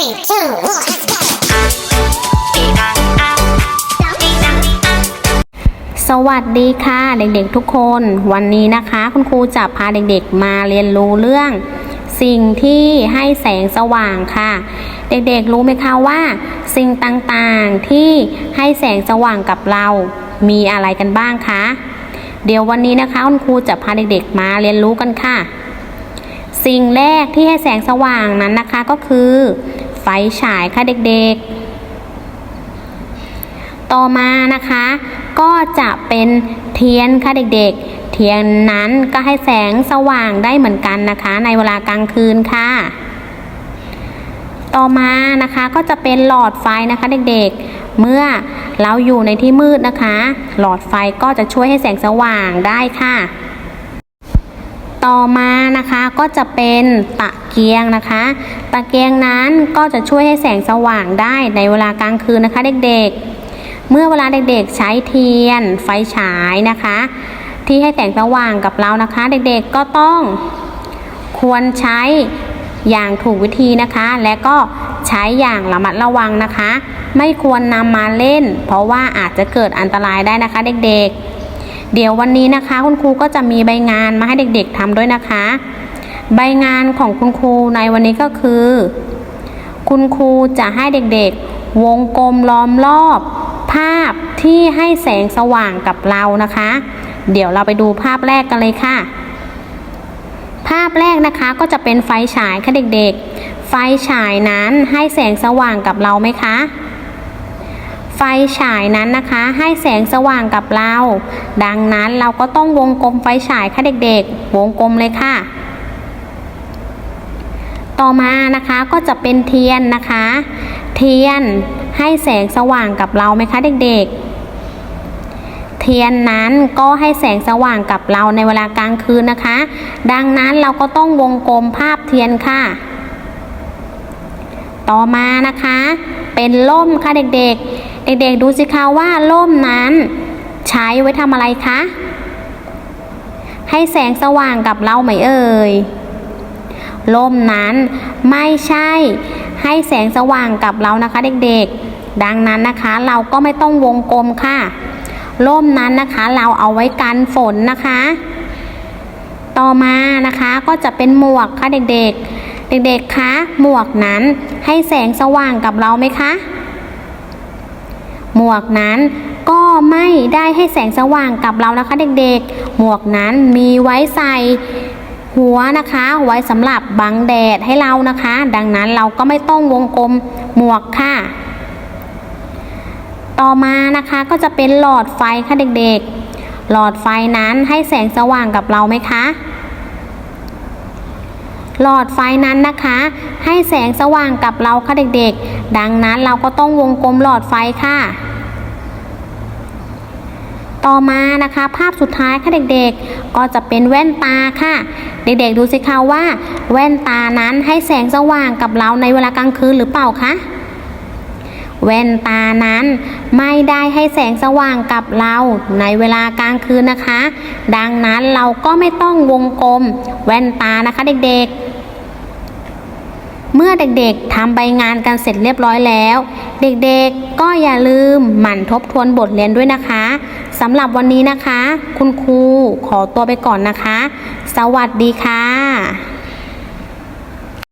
Three, two, one, let's go. สวัสดีค่ะเด็กๆทุกคน วันนี้นะคะ คุณครูจะพาเด็กๆมาเรียนรู้เรื่อง สิ่งที่ให้แสงสว่างค่ะ เด็กๆรู้ไหมคะว่า สิ่งต่างๆที่ให้แสงสว่างกับเรา มีอะไรกันบ้างคะเดี๋ยววันนี้นะคะคุณครูจะพาเด็กๆมาเรียนรู้กันค่ะสิ่งแรกที่ให้แสงสว่างนั้นนะคะก็คือ ไฟฉายค่ะเด็กๆ ต่อมานะคะ ก็จะเป็นเทียนค่ะเด็กๆ เทียนนั้นก็ให้แสงสว่างได้เหมือนกันนะคะ ในเวลากลางคืนค่ะ ต่อมานะคะก็จะเป็นหลอดไฟนะคะเด็กๆ เมื่อเราอยู่ในที่มืดนะคะ หลอดไฟก็จะช่วยให้แสงสว่างได้ค่ะ ต่อมานะคะก็จะเป็นตะเกียงนะคะ ตะเกียงนั้นก็จะช่วยให้แสงสว่างได้ในเวลากลางคืนนะคะเด็กๆ เมื่อเวลาเด็กๆใช้เทียนไฟฉายนะคะ ที่ให้แสงสว่างกับเรานะคะ เด็กๆก็ต้องควรใช้อย่างถูกวิธีนะคะ และก็ใช้อย่างระมัดระวังนะคะ ไม่ควรนำมาเล่น เพราะว่าอาจจะเกิดอันตรายได้นะคะเด็กๆ เดี๋ยววันนี้นะคะ คุณครูก็จะมีใบงานมาให้เด็กๆทำด้วยนะคะ ใบงานของคุณครูในวันนี้ก็คือ คุณครูจะให้เด็กๆ วงกลมล้อมรอบ ภาพที่ให้แสงสว่างกับเรานะคะ เดี๋ยวเราไปดูภาพแรกกันเลยค่ะ ภาพแรกนะคะก็จะเป็นไฟฉายค่ะเด็กๆ ไฟฉายนั้นให้แสงสว่างกับเราไหมคะ ไฟฉายนั้นนะคะ ให้แสงสว่างกับเรา ดังนั้นเราก็ต้องวงกลมไฟฉายค่ะเด็กๆ วงกลมเลยค่ะ ต่อมานะคะก็จะเป็นเทียนนะคะ เทียนให้แสงสว่างกับเราไหมคะเด็กๆเทียนนั้นก็ให้แสงสว่างกับเราในเวลากลางคืนนะคะ ดังนั้นเราก็ต้องวงกลมภาพเทียนค่ะ ต่อมานะคะ เป็นล่มค่ะเด็กๆ เด็กๆดูสิคะว่าล่มนั้น ใช้ไว้ทำอะไรคะ ให้แสงสว่างกับเราไหมเอ่ยล่มนั้นไม่ใช่ให้แสงสว่างกับเรานะคะ เด็กๆ ดังนั้นนะคะเราก็ไม่ต้องวงกลมค่ะล่มนั้นนะคะเราเอาไว้กันฝนนะคะ ต่อมานะคะก็จะเป็นหมวกค่ะเด็กๆ เด็กๆคะหมวกนั้นให้แสงสว่างกับเราไหมคะ หมวกนั้นก็ไม่ได้ให้แสงสว่างกับเรานะคะเด็กๆ หมวกนั้นมีไว้ใส่หัวนะคะ ไว้สำหรับบังแดดให้เรานะคะ ดังนั้นเราก็ไม่ต้องวงกลมหมวกค่ะ ต่อมานะคะก็จะเป็นหลอดไฟค่ะเด็กๆ หลอดไฟนั้นให้แสงสว่างกับเราไหมคะ หลอดไฟนั้นนะคะ ให้แสงสว่างกับเราค่ะเด็กๆ ดังนั้นเราก็ต้องวงกลมหลอดไฟค่ะ ต่อมานะคะภาพสุดท้ายค่ะเด็กๆ ก็จะเป็นแว่นตาค่ะ เด็กๆดูสิคะว่า แว่นตานั้นให้แสงสว่างกับเราในเวลากลางคืนหรือเปล่าคะแว่นตานั้นไม่ได้ให้แสงสว่างกับเราในเวลากลางคืนนะคะ ดังนั้นเราก็ไม่ต้องวงกลม แว่นตานะคะเด็กๆ มื่อเด็กๆทำใบงานกันเสร็จเรียบร้อยแล้ว เด็กๆก็อย่าลืมหมั่นทบทวนบทเรียนด้วยนะคะสำหรับวันนี้นะคะ คุณครูขอตัวไปก่อนนะคะ สวัสดีค่ะ